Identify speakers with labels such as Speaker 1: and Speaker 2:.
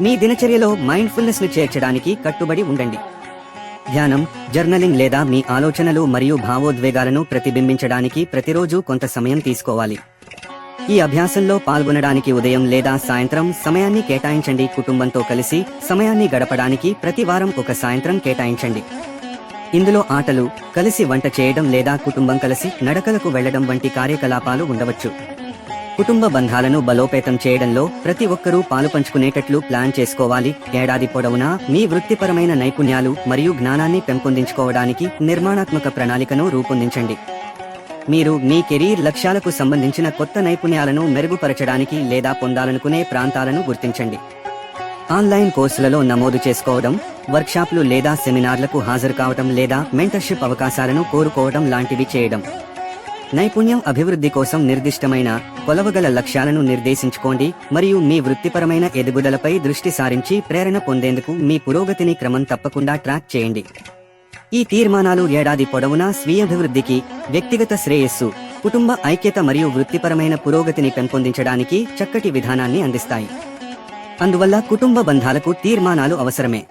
Speaker 1: మీ దినచర్యలో మైండ్ఫుల్నెస్ను చేర్చడానికి కట్టుబడి ఉండండి. ధ్యానం జర్నలింగ్ లేదా మీ ఆలోచనలు మరియు భావోద్వేగాలను ప్రతిబింబించడానికి ప్రతిరోజు కొంత సమయం తీసుకోవాలి. ఈ అభ్యాసంలో పాల్గొనడానికి ఉదయం లేదా సాయంత్రం సమయాన్ని కేటాయించండి. కుటుంబంతో కలిసి సమయాన్ని గడపడానికి ప్రతి వారం ఒక సాయంత్రం కేటాయించండి. ఇందులో ఆటలు కలిసి వంట చేయడం లేదా కుటుంబం కలిసి నడకలకు వెళ్ళడం వంటి కార్యకలాపాలు ఉండవచ్చు. కుటుంబ బంధాలను బలోపేతం చేయడంలో ప్రతి ఒక్కరూ పాలు పంచుకునేటట్లు ప్లాన్ చేసుకోవాలి. ఏడాది పొడవునా మీ వృత్తిపరమైన నైపుణ్యాలు మరియు జ్ఞానాన్ని పెంపొందించుకోవడానికి నిర్మాణాత్మక ప్రణాళికను రూపొందించండి. మీరు మీ కెరీర్ లక్ష్యాలకు సంబంధించిన కొత్త నైపుణ్యాలను మెరుగుపరచడానికి లేదా పొందాలనుకునే ప్రాంతాలను గుర్తించండి. ఆన్లైన్ కోర్సులలో నమోదు చేసుకోవడం వర్క్షాప్లు లేదా సెమినార్లకు హాజరు కావడం లేదా మెంటర్షిప్ అవకాశాలను కోరుకోవడం లాంటివి చేయడం. నైపుణ్యం అభివృద్ధి కోసం నిర్దిష్టమైన కొలవగల లక్ష్యాలను నిర్దేశించుకోండి మరియు మీ వృత్తిపరమైన ఎదుగుదలపై దృష్టి సారించి ప్రేరణ పొందేందుకు మీ పురోగతిని క్రమం తప్పకుండా ట్రాక్ చేయండి. ఈ తీర్మానాలు ఏడాది పొడవునా స్వీయాభివృద్ధికి వ్యక్తిగత శ్రేయస్సు కుటుంబ ఐక్యత మరియు వృత్తిపరమైన పురోగతిని పెంపొందించడానికి చక్కటి విధానాన్ని అందిస్తాయి. అందువల్ల కుటుంబ బంధాలకు తీర్మానాలు అవసరమే.